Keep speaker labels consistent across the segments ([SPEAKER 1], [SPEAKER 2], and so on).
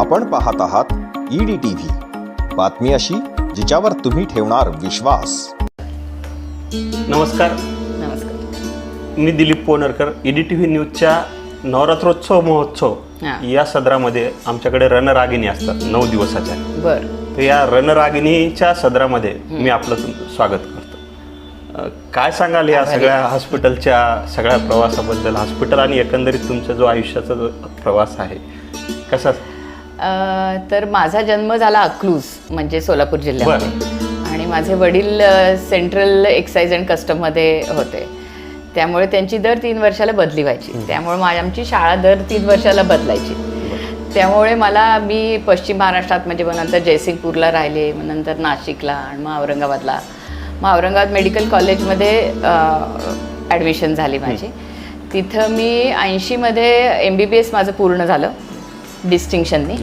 [SPEAKER 1] आपण पाहत आहात ईडी टी व्ही बातमी अशी जिच्यावर तुम्ही ठेवणार विश्वास.
[SPEAKER 2] नमस्कार.
[SPEAKER 3] नमस्कार.
[SPEAKER 2] मी Dilip Ponarkar ED T V न्यूजच्या नवरात्रोत्सव महोत्सव. या सदरामध्ये आमच्याकडे रणरागिणी असतात नऊ दिवसाच्या.
[SPEAKER 3] बर.
[SPEAKER 2] तर या रणरागिणीच्या सदरामध्ये मी आपलं तुम- स्वागत करतो. काय सांगाल या. सगळ्या हॉस्पिटलच्या सगळ्या प्रवासाबद्दल? हॉस्पिटल आणि एकंदरीत तुमचा जो आयुष्याचा जो प्रवास आहे कसा
[SPEAKER 3] अ, तर माझा जन्म झाला अकलूज म्हणजे सोलापूर जिल्ह्यामध्ये. आणि माझे वडील अ, सेंट्रल एक्साईज अँड कस्टममध्ये होते. त्यामुळे त्यांची दर तीन वर्षाला बदली व्हायची. त्यामुळे मा- आमची शाळा दर तीन वर्षाला बदलायची. त्यामुळे मला मी पश्चिम महाराष्ट्रात म्हणजे मग नंतर जयसिंगपूरला राहिले मग नंतर नाशिकला आणि मग औरंगाबादला. मग औरंगाबाद मेडिकल कॉलेजमध्ये ॲडमिशन झाली माझी. तिथं मी ऐंशीमध्ये एम बी बी एस माझं पूर्ण झालं. डिस्टिंक्शननी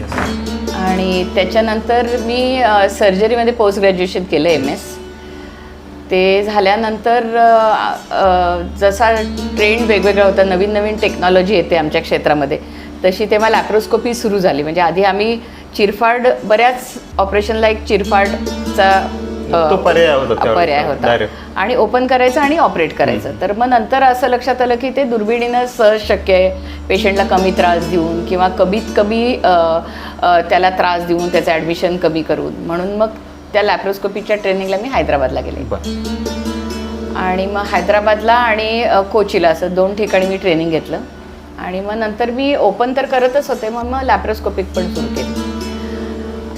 [SPEAKER 3] आणि त्याच्यानंतर मी सर्जरीमध्ये पोस्ट ग्रॅज्युएशन केलं एम एस ते झाल्यानंतर जसा ट्रेंड वेगवेगळा होता नवीन नवीन टेक्नॉलॉजी येते आमच्या क्षेत्रामध्ये तशी तेव्हा लॅप्रोस्कोपी सुरू झाली. म्हणजे आधी आम्ही चिरफाड बऱ्याच ऑपरेशनला एक चिरफाडचा
[SPEAKER 2] तो पर्याय होता.
[SPEAKER 3] पर्याय होता. आणि ओपन करायचं आणि ऑपरेट करायचं. तर मग नंतर असं लक्षात आलं की ते दुर्बिणीनं सहज शक्य आहे. पेशंटला कमी त्रास देऊन किंवा कमीत कमी त्याला त्रास देऊन त्याचं ॲडमिशन कमी करून. म्हणून मग त्या लॅप्रोस्कोपीच्या ट्रेनिंगला मी हैदराबादला गेले. आणि मग हैदराबादला आणि कोचीला असं दोन ठिकाणी मी ट्रेनिंग घेतलं. आणि मग नंतर मी ओपन तर करतच होते मग मग लॅप्रोस्कोपिक पण सुरू केली.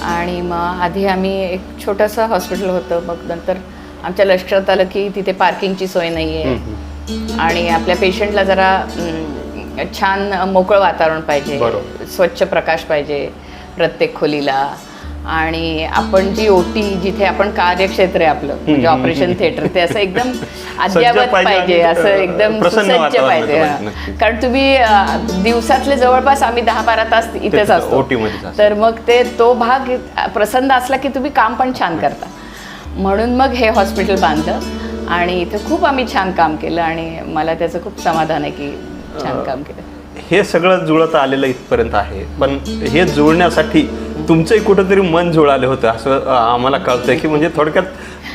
[SPEAKER 3] आणि मग आधी आम्ही एक छोटंसं हॉस्पिटल होतं. मग नंतर आमच्या लक्षात आलं की तिथे पार्किंगची सोय नाही आहे आणि आपल्या पेशंटला जरा छान मोकळं वातावरण पाहिजे. स्वच्छ प्रकाश पाहिजे प्रत्येक खोलीला. आणि आपण जी ओटी जिथे आपण कार्यक्षेत्र आहे आपलं म्हणजे ऑपरेशन थिएटर ते असं एकदम अद्यावत
[SPEAKER 2] पाहिजे
[SPEAKER 3] असं एकदम सुसज्ज पाहिजे. कारण तुम्ही दिवसातले जवळपास आम्ही दहा बारा तास इथेच असतो. तर मग ते तो भाग प्रसन्न असला की तुम्ही काम पण छान करता. म्हणून मग हे हॉस्पिटल बांधलं आणि इथं खूप आम्ही छान काम केलं आणि मला त्याचं खूप समाधान आहे की छान काम केलं.
[SPEAKER 2] हे सगळं जुळत आलेलं इथपर्यंत आहे. पण हे जुळण्यासाठी तुमचंही कुठंतरी मन जुळालं होतं. असं आम्हाला कळतंय की म्हणजे थोडक्यात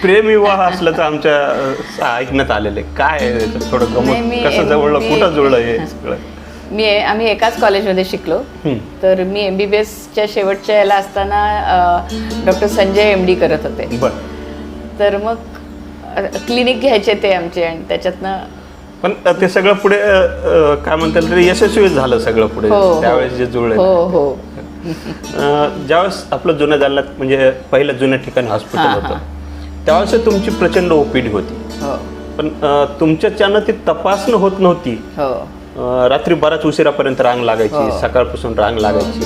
[SPEAKER 2] प्रेमविवाह असल्याचं आमच्या ऐकण्यात आलेलं आहे. काय थोडं गमत कसं जवळलं कुठं जुळलं हे सगळं?
[SPEAKER 3] मी आम्ही एकाच कॉलेजमध्ये शिकलो. तर मी एम बी बी एसच्या शेवटच्या याला असताना डॉक्टर संजय एम डी करत होते. तर मग क्लिनिक घ्यायचे ते आमचे आणि त्याच्यातनं
[SPEAKER 2] पण ते सगळं पुढे काय म्हणता येईल यशस्वी झालं सगळं पुढे.
[SPEAKER 3] हो हो.
[SPEAKER 2] त्यावेळेस जे जुळलं
[SPEAKER 3] हो हो.
[SPEAKER 2] ज्यावेळेस आपलं जुन्या जालन्यात म्हणजे पहिलं जुन्या ठिकाणी हॉस्पिटल
[SPEAKER 3] हां,
[SPEAKER 2] होतं त्यावेळेस तुमची प्रचंड ओपीडी होती.
[SPEAKER 3] हो.
[SPEAKER 2] पण अं, तुमच्याच्यानं ती तपासणं होत नव्हती.
[SPEAKER 3] हो.
[SPEAKER 2] अं, रात्री बऱ्याच उशिरापर्यंत रांग लागायची
[SPEAKER 3] हो.
[SPEAKER 2] सकाळपासून रांग लागायची.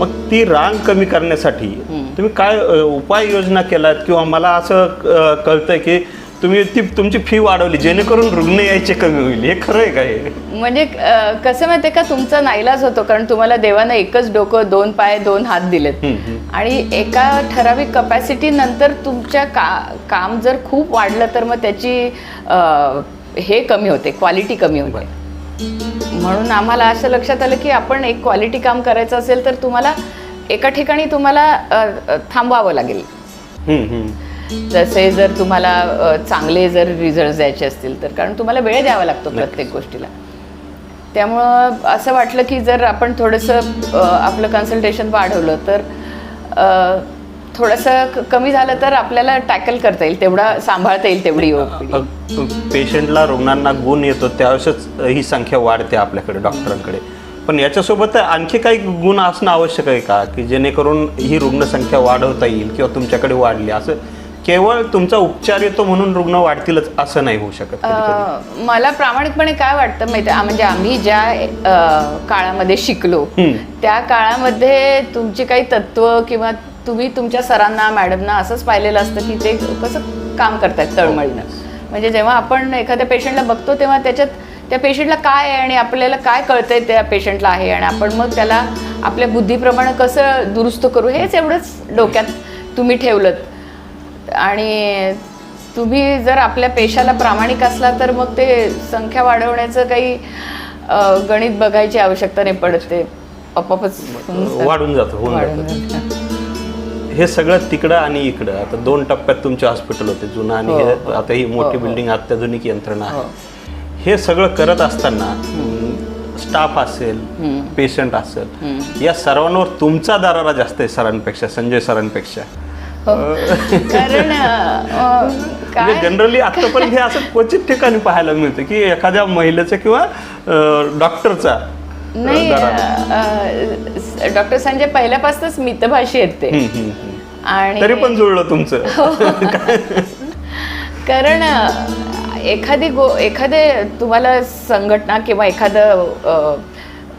[SPEAKER 2] मग ती रांग कमी करण्यासाठी तुम्ही काय अं, उपाययोजना केलात? किंवा मला असं अं, कळतंय की तुम्ही ती तुमची फी वाढवली जेणेकरून रुग्ण यायचे कमी होईल. हे खरं आहे का हे?
[SPEAKER 3] म्हणजे अ, कसं माहितीये का तुमचा नाईलाज होतो कारण तुम्हाला देवानं एकच डोकं दोन पाय दोन हात दिलेत. आणि एका ठराविक कपॅसिटी नंतर तुमच्या का काम जर खूप वाढलं तर मग त्याची अ, हे कमी होते क्वालिटी कमी होते. म्हणून आम्हाला असं लक्षात आलं की आपण एक क्वालिटी काम करायचं असेल तर तुम्हाला एका ठिकाणी तुम्हाला अ, अ, थांबवावं लागेल.
[SPEAKER 2] हम्म, हम्म.
[SPEAKER 3] जसे जर तुम्हाला चांगले जर रिझल्ट द्यायचे असतील तर कारण तुम्हाला वेळ द्यावा लागतो प्रत्येक गोष्टीला. त्यामुळं असं वाटलं की जर आपण थोडंसं आपलं कन्सल्टेशन वाढवलं तर थोडंसं कमी झालं तर आपल्याला टॅकल करता येईल तेवढा सांभाळता येईल तेवढी.
[SPEAKER 2] पेशंटला रुग्णांना गुण येतो त्यावेळेसच ही संख्या वाढते आपल्याकडे डॉक्टरांकडे पण याच्यासोबत आणखी काही गुण असणं आवश्यक आहे का? की जेणेकरून ही रुग्णसंख्या वाढवता येईल किंवा तुमच्याकडे वाढली असं केवळ तुमचा उपचार येतो म्हणून रुग्ण वाढतीलच असं नाही होऊ शकत कधी-कधी.
[SPEAKER 3] अ, मला प्रामाणिकपणे काय वाटतं माहिती आहे? म्हणजे आम्ही ज्या अ, काळामध्ये शिकलो
[SPEAKER 2] हम्म.
[SPEAKER 3] त्या काळामध्ये तुमची काही तत्व किंवा तुम्ही तुमच्या सरांना मॅडमना असंच पाहिलेलं असतं की ते कसं काम करतायत तळमळीनं म्हणजे जेव्हा आपण एखाद्या पेशंटला बघतो तेव्हा त्याच्यात त्या पेशंटला काय आहे आणि आपल्याला काय कळतंय त्या पेशंटला आहे आणि आपण मग त्याला आपल्या बुद्धीप्रमाणे कसं दुरुस्त करू हेच एवढंच डोक्यात तुम्ही ठेवलं आणि तुम्ही जर आपल्या पेशाला प्रामाणिक असला तर मग ते संख्या वाढवण्याचं काही गणित बघायची आवश्यकता नाही पडत ते जातं.
[SPEAKER 2] वाढून जातं होऊन जातं. हे सगळं तिकडं आणि इकडं आता दोन टप्प्यात तुमचे हॉस्पिटल होते जुनं आणि
[SPEAKER 3] हो,
[SPEAKER 2] हे. आता ही मोठी
[SPEAKER 3] हो, हो.
[SPEAKER 2] बिल्डिंग अत्याधुनिक यंत्रणा
[SPEAKER 3] हो.
[SPEAKER 2] आहे हे सगळं करत असताना स्टाफ असेल पेशंट असेल या सर्वांवर तुमचा दरारा जास्त आहे सरांपेक्षा संजय सरांपेक्षा.
[SPEAKER 3] कारण अं,
[SPEAKER 2] म्हणजे जनरली आता पण हे असं क्वचित ठिकाणी पाहायला मिळतं की एखाद्या महिलेचा किंवा डॉक्टरचा
[SPEAKER 3] नाही. डॉक्टर संजय पहिल्यापासूनच मितभाषी आहेत ते. आणि
[SPEAKER 2] तरी पण जुळलं तुमचं
[SPEAKER 3] कारण अ, एखादी गो एखादे तुम्हाला संघटना किंवा एखादं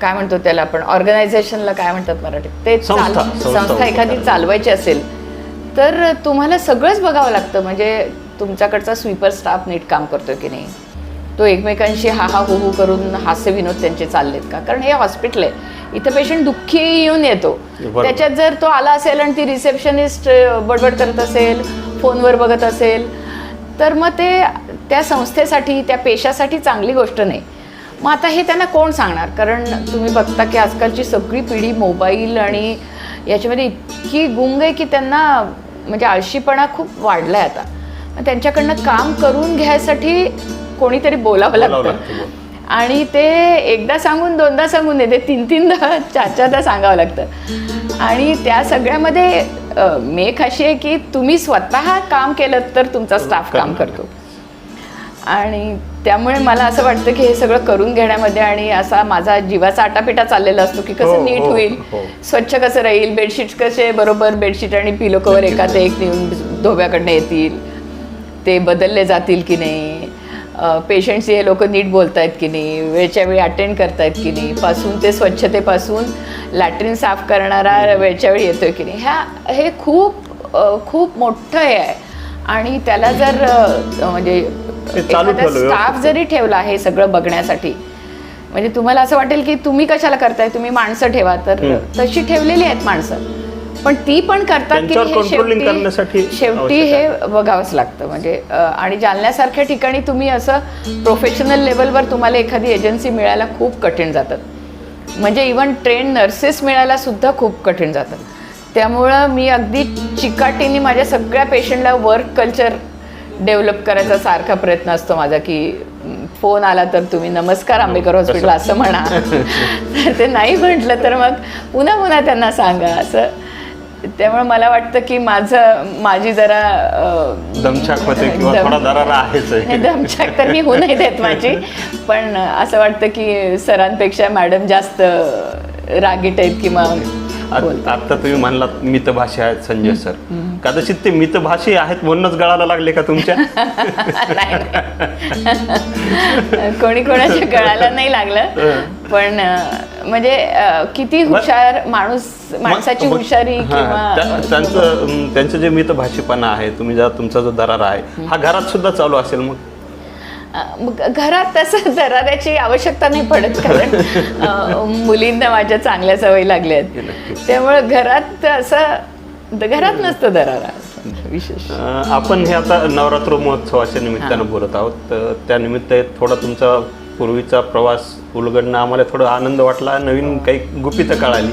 [SPEAKER 3] काय म्हणतो त्याला आपण ऑर्गनायझेशनला काय म्हणतात मराठीत ते
[SPEAKER 2] संस्था,
[SPEAKER 3] एखादी. चालवायची असेल तर तुम्हाला सगळंच बघावं लागतं. म्हणजे तुमच्याकडचा स्वीपर स्टाफ नीट काम करतोय की नाही? तो एकमेकांशी हा हा हो हो करून हास्य विनोद त्यांचे चाललेत का? कारण हे हॉस्पिटल आहे. इथं पेशंट दुःखी येऊन येतो. त्याच्यात जर तो आला असेल आणि ती रिसेप्शनिस्ट बडबड करत असेल फोनवर बघत असेल तर मग ते त्या संस्थेसाठी त्या पेशासाठी चांगली गोष्ट नाही. मग आता हे त्यांना कोण सांगणार? कारण तुम्ही बघता की आजकालची सगळी पिढी मोबाईल आणि याच्यामध्ये इतकी गुंग आहे की त्यांना म्हणजे आळशीपणा खूप वाढलाय आता. मग त्यांच्याकडनं काम करून घ्यायसाठी कोणीतरी बोलावं लागतं. आणि ते एकदा सांगून दोनदा सांगून नाही ते तीन तीनदा चार चारदा सांगावं लागतं. आणि त्या सगळ्यामध्ये मेख अशी आहे की तुम्ही स्वतः काम केलं तर तुमचा स्टाफ काम करतो. आणि त्यामुळे मला असं वाटतं की हे सगळं करून घेण्यामध्ये आणि असा माझा जीवाचा आटापिटा चाललेला असतो की
[SPEAKER 2] हो,
[SPEAKER 3] कसं नीट
[SPEAKER 2] हो,
[SPEAKER 3] होईल.
[SPEAKER 2] हो.
[SPEAKER 3] स्वच्छ कसं राहील? बेडशीट कसे बरोबर बेडशीट आणि पिलो कवर एकात एक नेऊन धोब्याकडनं येतील? ते बदलले जातील की नाही? पेशंट्स हे लोक नीट बोलतायत की नाही? वेळच्या वेळी अटेंड करतायत की नाही? पासून ते स्वच्छतेपासून लॅट्रिन साफ करणारा वेळच्या वेळी येतोय की नाही? ह्या हे खूप खूप मोठं हे आहे. आणि त्याला जर म्हणजे
[SPEAKER 2] चालू
[SPEAKER 3] स्टाफ. जरी ठेवला हे सगळं बघण्यासाठी म्हणजे तुम्हाला असं वाटेल की तुम्ही कशाला करताय तुम्ही माणसं ठेवा तर तशी ठेवलेली आहेत माणसं. पण ती पण करतात की हे शेवटी शेवटी हे बघावंच लागतं. म्हणजे आणि जालन्यासारख्या ठिकाणी तुम्ही असं प्रोफेशनल लेवलवर तुम्हाला एखादी एजन्सी मिळायला खूप कठीण जातात म्हणजे इवन ट्रेन नर्सेस मिळायला सुद्धा खूप कठीण जातात त्यामुळं मी अगदी चिकाटीने माझ्या सगळ्या पेशंटला वर्क कल्चर डेव्हलप करायचा सारखा प्रयत्न असतो माझा की फोन आला तर तुम्ही नमस्कार आंबेकर हॉस्पिटल असं म्हणा. तर ते नाही म्हटलं तर मग पुन्हा पुन्हा त्यांना सांगा असं. त्यामुळे मला वाटतं की माझं माझी जरा
[SPEAKER 2] दमछाक होते
[SPEAKER 3] दमछाक तर मी होऊ नाही देत माझी. पण असं वाटतं की सरांपेक्षा मॅडम जास्त रागीट आहेत किंवा
[SPEAKER 2] आत- आता तुम्ही म्हणलात मितभाषी आहेत संजय सर. कदाचित ते मितभाषी आहेत म्हणूनच गळाला लागले का तुमच्या.
[SPEAKER 3] कोणी कोणाच्या गळाला नाही लागलं. पण म्हणजे किती हुशार माणूस माणसाची हुशारी किंवा
[SPEAKER 2] त्या- त्यांचं त्यांचं जे मितभाषीपणा आहे तुम्ही ज्या तुमचा जो दरारा आहे हा घरात सुद्धा चालू असेल मग?
[SPEAKER 3] घरात तसं दराऱ्याची आवश्यकता नाही पडत कारण मुलींना माझ्या चांगल्या सवयी लागल्या आहेत. त्यामुळं घरात असं घरात नसतं दरारा विशेष.
[SPEAKER 2] आपण हे आता नवरात्र महोत्सवाच्या निमित्तानं बोलत आहोत. तर त्यानिमित्त थोडा तुमचा पूर्वीचा प्रवास उलगडणं आम्हाला थोडा आनंद वाटला. नवीन काही गुपितं कळाली.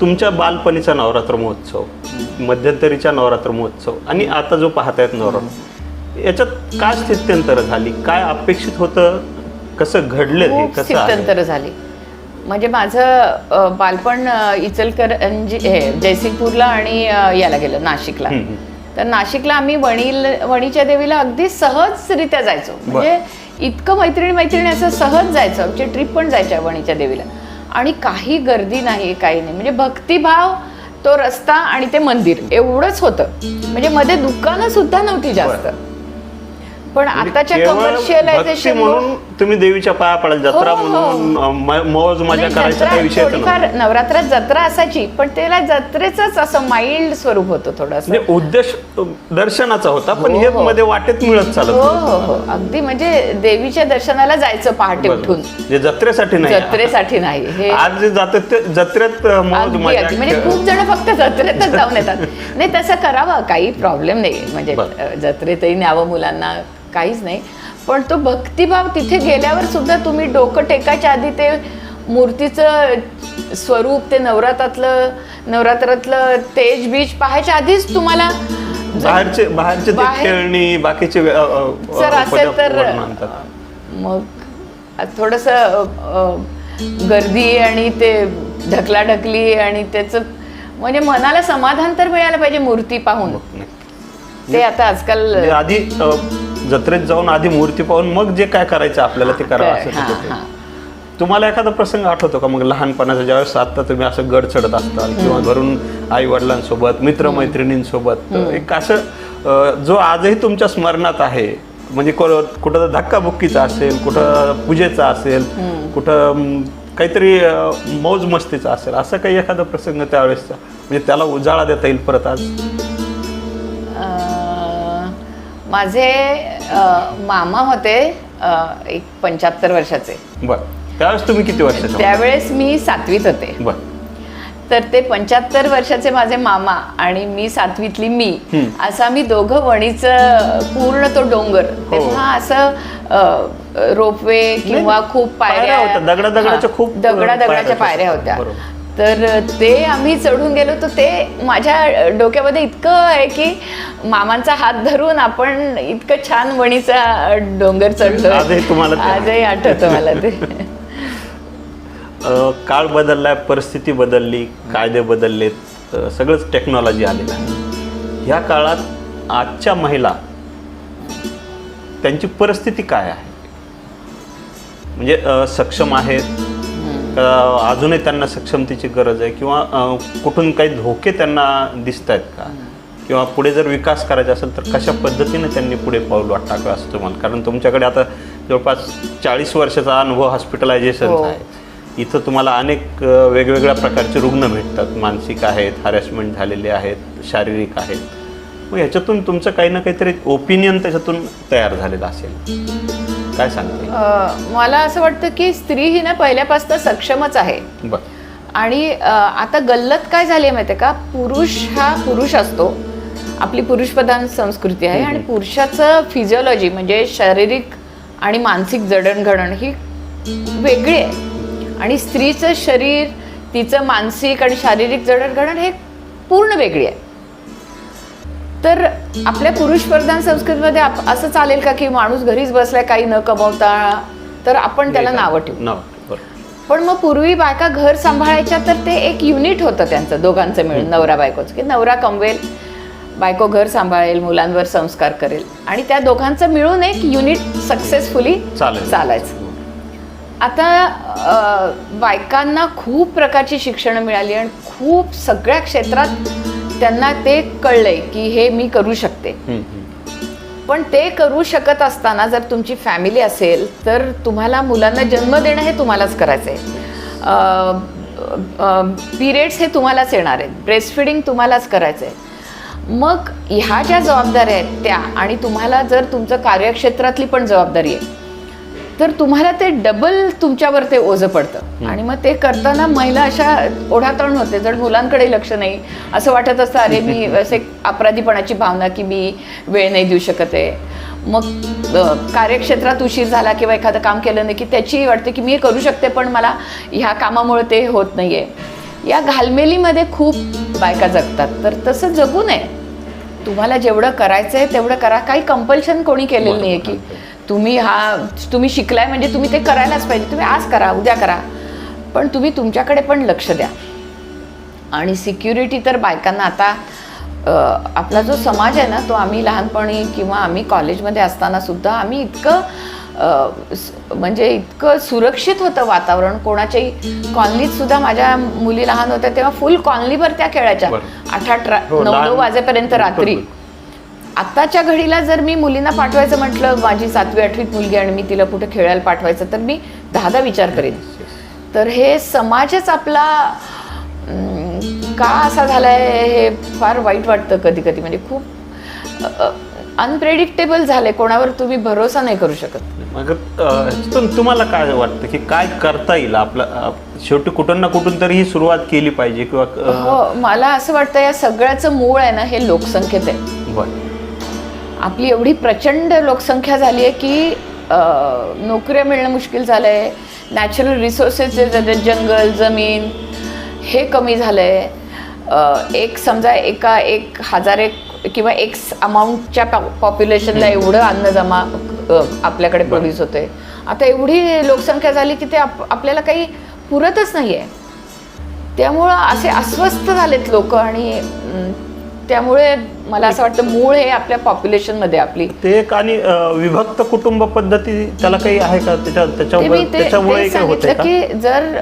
[SPEAKER 2] तुमच्या बालपणीचा नवरात्र महोत्सव मध्यंतरीचा नवरात्र महोत्सव आणि आता जो पाहतायत नवरात्र याच्यात काय स्थित्यंतर झाली? काय अपेक्षित होतं? कसं घडलं
[SPEAKER 3] खूप
[SPEAKER 2] कसं?
[SPEAKER 3] स्थित्यंतर झाली. म्हणजे माझं बालपण अ, इचलकरंजी हे जयसिंगपूरला आणि याला गेलं नाशिकला. तर नाशिकला आम्ही वणील वणीच्या देवीला अगदी सहजरित्या जायचो. म्हणजे इतकं मैत्रिणी मैत्रिणी असं सहज जायचं. आमची ट्रिप पण जायच्या वणीच्या देवीला. आणि काही गर्दी नाही काही नाही. म्हणजे भक्तिभाव तो रस्ता आणि ते मंदिर एवढंच होतं. म्हणजे मध्ये दुकानं सुद्धा नव्हती जास्त. पण आताच्या
[SPEAKER 2] म्हणजे
[SPEAKER 3] कमर्शियलायझेशन
[SPEAKER 2] म्हणून तुम्ही देवीच्या पाया पडाल जत्रा
[SPEAKER 3] हो, हो.
[SPEAKER 2] म्हणून मौज मजा
[SPEAKER 3] नाही,
[SPEAKER 2] करायचा
[SPEAKER 3] जत्रा
[SPEAKER 2] काही
[SPEAKER 3] थोडीफार नवरात्रात जत्रा असायची पण त्याला जत्रेच असं माइल्ड स्वरूप होतं थोडंसं.
[SPEAKER 2] म्हणजे उद्देश दर्शनाचा होता पण हो,
[SPEAKER 3] हे.
[SPEAKER 2] मध्ये वाटेत मिळत चालत
[SPEAKER 3] हो
[SPEAKER 2] होतं.
[SPEAKER 3] हो हो. अगदी म्हणजे देवीच्या दर्शनाला जायचं पहाटे उठून.
[SPEAKER 2] जे जत्रेसाठी नाही.
[SPEAKER 3] जत्रेसाठी नाही. हे
[SPEAKER 2] आज जे जातात ते जत्रेत अं, मौज
[SPEAKER 3] अगदी
[SPEAKER 2] मजा
[SPEAKER 3] अगदी म्हणजे खूप जण फक्त जत्रेतच जाऊन येतात. नाही तसं करावं काही प्रॉब्लेम नाही. म्हणजे
[SPEAKER 2] बरं.
[SPEAKER 3] अ, जत्रेतही न्यावं मुलांना काहीच नाही. पण तो भक्तिभाव तिथे गेल्यावर सुद्धा तुम्ही डोकं टेकायच्या आधी ते मूर्तीचं स्वरूप ते नवरात्रातलं नवरात्रातलं तेज बीज पाहायच्या आधीच तुम्हाला
[SPEAKER 2] बाहेरचे बाहेरचे खेळणी बाकीचे
[SPEAKER 3] जर असेल तर. मग थोडस गर्दी आणि ते ढकलाढकली आणि त्याचं म्हणजे मनाला समाधान तर मिळायला पाहिजे मूर्ती पाहून. ते आता आजकाल
[SPEAKER 2] आधी जत्रेत जाऊन आधी मूर्ती पाहून मग जे काय करायचं आपल्याला ते करावं असं. तुम्हाला एखादा प्रसंग आठवतो का? मग लहानपणाचा ज्यावेळेस आता तुम्ही असं गड चढत असताल किंवा घरून आई वडिलांसोबत मित्रमैत्रिणींसोबत एक असं अ, जो आजही तुमच्या स्मरणात आहे म्हणजे को- कुठं धक्काबुक्कीचा असेल कुठं पूजेचा असेल कुठं काहीतरी अ, मौज मस्तीचा असेल असं काही एखादा प्रसंग त्यावेळेसचा? म्हणजे त्याला उजाळा देता येईल परत आज?
[SPEAKER 3] माझे मामा होते एक पंच्याहत्तर वर्षाचे.
[SPEAKER 2] बर. त्यावेळेस तुम्ही किती वर्षाचे होता?
[SPEAKER 3] त्यावेळेस मी सातवीत होते.
[SPEAKER 2] बर.
[SPEAKER 3] तर ते पंच्याहत्तर वर्षाचे माझे मामा आणि मी सातवीतली मी असं आम्ही दोघं वणीचं पूर्ण तो डोंगर.
[SPEAKER 2] हो.
[SPEAKER 3] तेव्हा असं रोपवे किंवा खूप
[SPEAKER 2] पायऱ्या होत्या. दगडा-दगडाच्या
[SPEAKER 3] हा,
[SPEAKER 2] खूप,
[SPEAKER 3] दगडा दगडाच्या
[SPEAKER 2] पायऱ्या होत्या.
[SPEAKER 3] तर ते आम्ही चढून गेलो. तर ते माझ्या डोक्यामध्ये इतकं आहे की मामांचा हात धरून आपण इतकं छान वणीचा डोंगर चढलो
[SPEAKER 2] आजही तुम्हाला ते-
[SPEAKER 3] आजही आठवतं मला ते.
[SPEAKER 2] काळ बदललाय परिस्थिती बदलली कायदे बदललेत सगळंच टेक्नॉलॉजी आलेलं आहे. ह्या काळात आजच्या महिला त्यांची परिस्थिती काय आहे? म्हणजे सक्षम आहेत का अजूनही त्यांना सक्षमतेची गरज आहे किंवा कुठून काही धोके त्यांना दिसत आहेत का किंवा पुढे जर विकास करायचा असेल तर कशा पद्धतीने त्यांनी पुढे पाऊल टाकावं असं तुम्हाला कारण तुमच्याकडे आता जवळपास चाळीस वर्षाचा अनुभव हॉस्पिटलायझेशनचा
[SPEAKER 3] हो.
[SPEAKER 2] आहे. इथं तुम्हाला अनेक वेगवेगळ्या प्रकारचे रुग्ण भेटतात. मानसिक आहेत हॅरॅसमेंट झालेले आहेत शारीरिक आहेत. मग ह्याच्यातून तुमचं काही ना काहीतरी ओपिनियन त्याच्यातून तयार झालेलं असेल. काय सांगते?
[SPEAKER 3] मला असं वाटतं की स्त्री ही ना पहिल्यापासून सक्षमच आहे. आणि आता गल्लत काय झाली आहे माहिती आहे का? पुरुष हा पुरुष असतो. आपली पुरुषप्रधान संस्कृती आहे आणि पुरुषाचं फिजिओलॉजी म्हणजे शारीरिक आणि मानसिक जडणघडण ही वेगळी आहे. आणि स्त्रीचं शरीर तिचं मानसिक आणि शारीरिक जडणघडण हे पूर्ण वेगळी आहे. तर आपल्या पुरुषप्रधान संस्कृतीमध्ये आप- असं चालेल का की माणूस घरीच बसलाय काही न कमवता? तर आपण त्याला नावं ठेवू. पण मग पूर्वी बायका घर सांभाळायच्या तर ते एक युनिट होतं त्यांचं दोघांचं मिळून नवरा बायकोचं की नवरा कमवेल बायको घर सांभाळेल मुलांवर संस्कार करेल. आणि त्या दोघांचं मिळून एक युनिट सक्सेसफुली. चालायचं. आता बायकांना खूप प्रकारची शिक्षणं मिळाली आणि खूप सगळ्या क्षेत्रात त्यांना ते कळलंय की हे मी करू शकते. पण ते करू शकत असताना जर तुमची फॅमिली असेल तर तुम्हाला मुलांना जन्म देणं हे तुम्हालाच करायचं आहे पिरियड्स हे तुम्हालाच येणार आहेत. ब्रेस्ट फिडिंग तुम्हालाच करायचं आहे मग ह्या ज्या जबाबदाऱ्या आहेत त्या आणि तुम्हाला जर तुमचं कार्यक्षेत्रातली पण जबाबदारी आहे तर तुम्हाला ते डबल तुमच्यावर ते ओझं पडतं. आणि मग ते करताना महिला अशा ओढाताण होते. जर मुलांकडे लक्ष नाही असं वाटत असतं अरे मी असे अपराधीपणाची भावना की मी वेळ नाही देऊ शकत आहे. मग कार्यक्षेत्रात उशीर झाला किंवा एखादं काम केलं नाही की त्याची वाटते की मी करू शकते पण मला ह्या कामामुळे ते होत नाही आहे या घालमेलीमध्ये खूप बायका जगतात. तर तसं जगू नये. तुम्हाला जेवढं करायचं आहे तेवढं करा. काही कंपल्शन कोणी केलेलं नाही आहे की तुम्ही हा तुम्ही शिकलाय म्हणजे तुम्ही ते करायलाच पाहिजे. तुम्ही आज करा उद्या करा. पण तुम्ही तुमच्याकडे पण लक्ष द्या. आणि सिक्युरिटी तर बायकांना आता आपला जो समाज आहे ना तो आम्ही लहानपणी किंवा आम्ही कॉलेजमध्ये असताना सुद्धा आम्ही इतकं म्हणजे इतकं सुरक्षित होतं वातावरण. कोणाच्याही कॉलनीत सुद्धा माझ्या मुली लहान होत्या तेव्हा फुल कॉलनीभर त्या खेळायच्या. आठ आठ नऊ नऊ वाजेपर्यंत रात्री. आत्ताच्या घडीला जर मी मुलींना पाठवायचं म्हटलं माझी सातवी आठवीत मुलगी आणि मी तिला कुठे खेळायला पाठवायचं तर मी दहादा विचार करेन. तर हे समाजच आपला का असा झालाय हे फार वाईट वाटतं कधी कधी म्हणजे खूप अनप्रेडिक्टेबल झालंय. कोणावर तुम्ही भरोसा नाही करू शकत.
[SPEAKER 2] मग तुम्हाला काय वाटतं की काय करता येईल आपलं शेवटी कुठून ना कुठून तरी ही सुरुवात केली पाहिजे किंवा
[SPEAKER 3] हो मला असं वाटतं या सगळ्याचं मूळ आहे ना हे लोकसंख्येत आहे. आपली एवढी प्रचंड लोकसंख्या झाली आहे की नोकऱ्या मिळणं मुश्किल झालं आहे नॅचरल रिसोर्सेस जंगल जमीन हे कमी झालं आहे एक समजा एका एक हजार एक किंवा एक अमाऊंटच्या पॉप्युलेशनला एवढं अन्न जमा आपल्याकडे प्रोड्यूस होते आता एवढी लोकसंख्या झाली की ते आप आपल्याला काही पुरतच नाही आहे त्यामुळं असे अस्वस्थ झालेत लोक आणि त्यामुळे मला असं वाटतं मूळ हे आपल्या पॉप्युलेशनमध्ये आपली.
[SPEAKER 2] ते एक आणि विभक्त कुटुंब पद्धती त्याला काही आहे का? त्याच्यामुळे
[SPEAKER 3] सांगितलं
[SPEAKER 2] का?
[SPEAKER 3] जर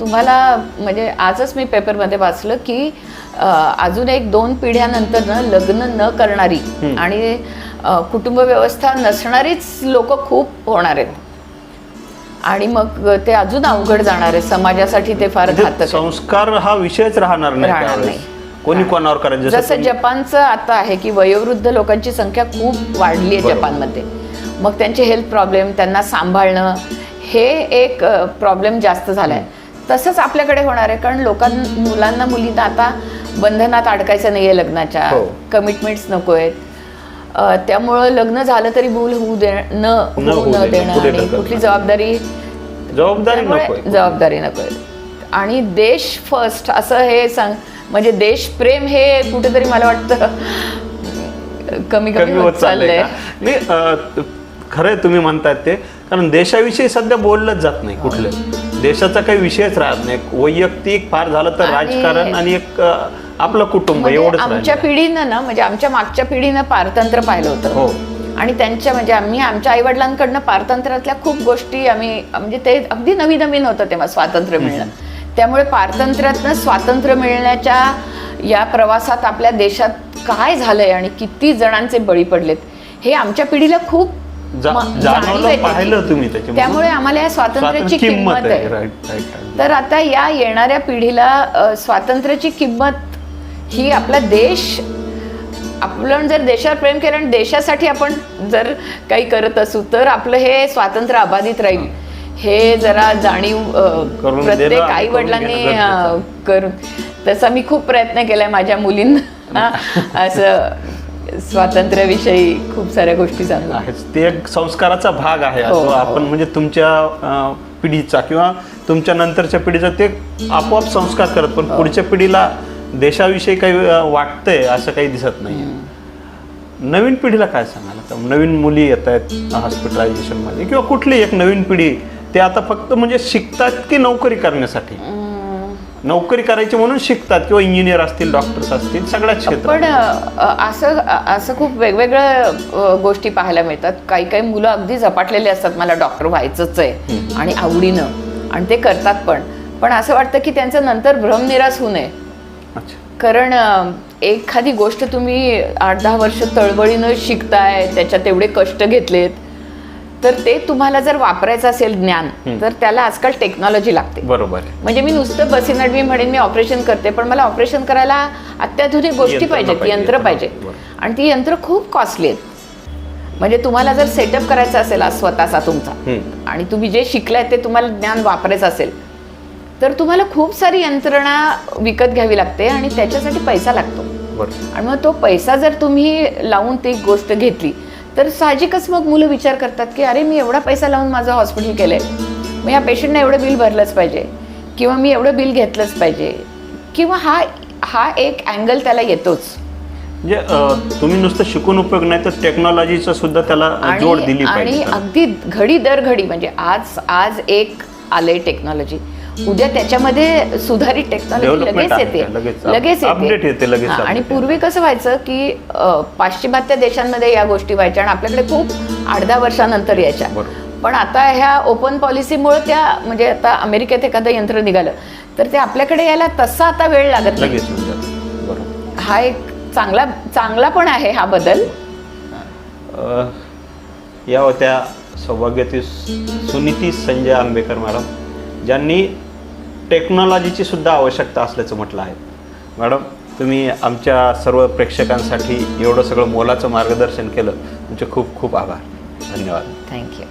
[SPEAKER 3] तुम्हाला म्हणजे आजच मी पेपरमध्ये वाचलं की अजून एक दोन पिढ्यानंतर ना लग्न न करणारी आणि कुटुंब व्यवस्था नसणारीच लोक खूप होणार आहेत. आणि मग ते अजून अवघड जाणार आहे समाजासाठी ते फार
[SPEAKER 2] म्हणजे. संस्कार हा विषयच राहणार नाही. कोणी कोणावर करायचं?
[SPEAKER 3] जसं जपानचं आता आहे की वयोवृद्ध लोकांची संख्या खूप वाढली आहे. जपानमध्ये. मग त्यांचे हेल्थ प्रॉब्लेम त्यांना सांभाळणं हे एक प्रॉब्लेम जास्त झाला आहे तसंच आपल्याकडे होणार आहे कारण लोकां मुलांना मुलींना आता बंधनात अडकायचं नाही आहे लग्नाच्या. कमिटमेंट्स नको आहेत त्यामुळं लग्न झालं तरी मूल होऊ दे न होऊ न
[SPEAKER 2] देणं,
[SPEAKER 3] आणि. कुठली जबाबदारी
[SPEAKER 2] जबाबदारी नको
[SPEAKER 3] जबाबदारी नको आणि देश फर्स्ट असं हे सांग म्हणजे देश प्रेम हे कुठेतरी मला वाटतं कमी
[SPEAKER 2] कमी होत चाललंय? नाही खरंय तुम्ही म्हणतायत ते कारण देशाविषयी सध्या बोललंच जात नाही कुठलं देशाचा काही विषयच राहत नाही वैयक्तिक फार झालं तर राजकारण आणि एक आपलं कुटुंब
[SPEAKER 3] म्हणजे
[SPEAKER 2] एवढंच
[SPEAKER 3] आमच्या. पिढीनं ना म्हणजे आमच्या मागच्या पिढीनं पारतंत्र्य पाहिलं
[SPEAKER 2] हो.
[SPEAKER 3] होतं आणि त्यांच्या म्हणजे आम्ही आमच्या आई वडिलांकडनं पारतंत्र्यातल्या खूप गोष्टी आम्ही म्हणजे ते अगदी नवीन नवीन होतं तेव्हा स्वातंत्र्य मिळणं त्यामुळे पारतंत्र्यातनं स्वातंत्र्य मिळण्याच्या या प्रवासात आपल्या देशात काय झालंय आणि किती जणांचे बळी पडलेत हे आमच्या पिढीला खूप. त्यामुळे आम्हाला या स्वातंत्र्याची
[SPEAKER 2] स्वातंत्र्य
[SPEAKER 3] किंमत आहे. तर आता या येणाऱ्या पिढीला स्वातंत्र्याची किंमत ही आपला देश आपण जर देशावर प्रेम केलं आणि देशासाठी आपण जर काही करत असू तर आपलं हे स्वातंत्र्य अबाधित राहील. हे जरा जाणीव प्रत्येक आई वडिलांनी करून. तसा मी खूप प्रयत्न केलाय माझ्या मुलींना. असं स्वातंत्र्याविषयी खूप साऱ्या गोष्टी सांगू
[SPEAKER 2] आहेच ते एक संस्काराचा भाग आहे.
[SPEAKER 3] हो, हो.
[SPEAKER 2] आपण म्हणजे तुमच्या पिढीचा किंवा तुमच्या नंतरच्या पिढीचा ते आपोआप संस्कार करत
[SPEAKER 3] हो.
[SPEAKER 2] पण पुढच्या पिढीला देशाविषयी काही वाटतंय असं काही दिसत नाही नवीन पिढीला काय सांगाल आता नवीन मुली येत आहेत हॉस्पिटलायझेशनमध्ये किंवा कुठली एक नवीन पिढी ते आता फक्त म्हणजे शिकतात की नोकरी करण्यासाठी? नोकरी करायची म्हणून शिकतात किंवा इंजिनियर असतील डॉक्टर्स असतील सगळ्याच
[SPEAKER 3] पण
[SPEAKER 2] क्षेत्रात.
[SPEAKER 3] अ, असं असं खूप वेगवेगळ्या गोष्टी पाहायला मिळतात. काही काही मुलं अगदी झपाटलेले असतात. मला डॉक्टर व्हायचंच आहे आणि आवडीनं. आणि ते करतात पण. पण असं वाटतं की त्यांचं नंतर भ्रमनिरास होऊ नये. कारण एखादी गोष्ट तुम्ही आठ दहा वर्ष तळबळीनं शिकताय त्याच्यात एवढे कष्ट घेतलेत तर ते तुम्हाला जर वापरायचं असेल ज्ञान तर त्याला आजकाल टेक्नॉलॉजी लागते.
[SPEAKER 2] बरोबर
[SPEAKER 3] म्हणजे मी नुसतं बसीनट मी म्हणेन मी ऑपरेशन करते पण मला ऑपरेशन करायला अत्याधुनिक गोष्टी पाहिजेत
[SPEAKER 2] पाहिजे,
[SPEAKER 3] यंत्र पाहिजे
[SPEAKER 2] बरोबर.
[SPEAKER 3] आणि ती यंत्र खूप कॉस्टली आहेत. म्हणजे तुम्हाला जर सेटअप करायचा असेल स्वतःचा तुमचा. आणि तुम्ही जे शिकलाय ते तुम्हाला ज्ञान वापरायचं असेल तर तुम्हाला खूप सारी यंत्रणा विकत घ्यावी लागते आणि त्याच्यासाठी पैसा लागतो. आणि मग तो पैसा जर तुम्ही लावून ती गोष्ट घेतली तर साहजिकच मग मुलं विचार करतात की अरे मी एवढा पैसा लावून माझं हॉस्पिटल केलंय. मग या पेशंटने एवढं बिल भरलंच पाहिजे. किंवा मी एवढं बिल घेतलंच पाहिजे. किंवा हा हा एक अँगल त्याला येतोच.
[SPEAKER 2] म्हणजे तुम्ही नुसतं शिकून उपयोग नाही तर टेक्नॉलॉजीचं सुद्धा त्याला जोड दिली
[SPEAKER 3] आणि अगदी घडी दर घडी म्हणजे आज आज एक आले टेक्नॉलॉजी उद्या त्याच्यामध्ये सुधारित टेक्नॉलॉजी लगेच येते.
[SPEAKER 2] लगेच येते,
[SPEAKER 3] आणि पूर्वी कसं व्हायचं की पाश्चिमात्य देशांमध्ये या गोष्टी व्हायच्या आणि आपल्याकडे खूप आठ दहा वर्षानंतर यायच्या. पण आता ह्या ओपन पॉलिसीमुळे त्या म्हणजे आता अमेरिकेत एखादं यंत्र निघालं तर ते आपल्याकडे यायला तसा आता वेळ लागत नाही. हा एक चांगला चांगला पण आहे हा बदल.
[SPEAKER 2] या होत्या सौभाग्यवती सुनीती संजय आंबेकर मॅडम ज्यांनी टेक्नॉलॉजीची सुद्धा आवश्यकता असल्याचं म्हटलं आहे. मॅडम तुम्ही आमच्या सर्व प्रेक्षकांसाठी एवढं सगळं मोलाचं मार्गदर्शन केलं. तुमचे खूप खूप आभार. धन्यवाद.
[SPEAKER 3] थँक्यू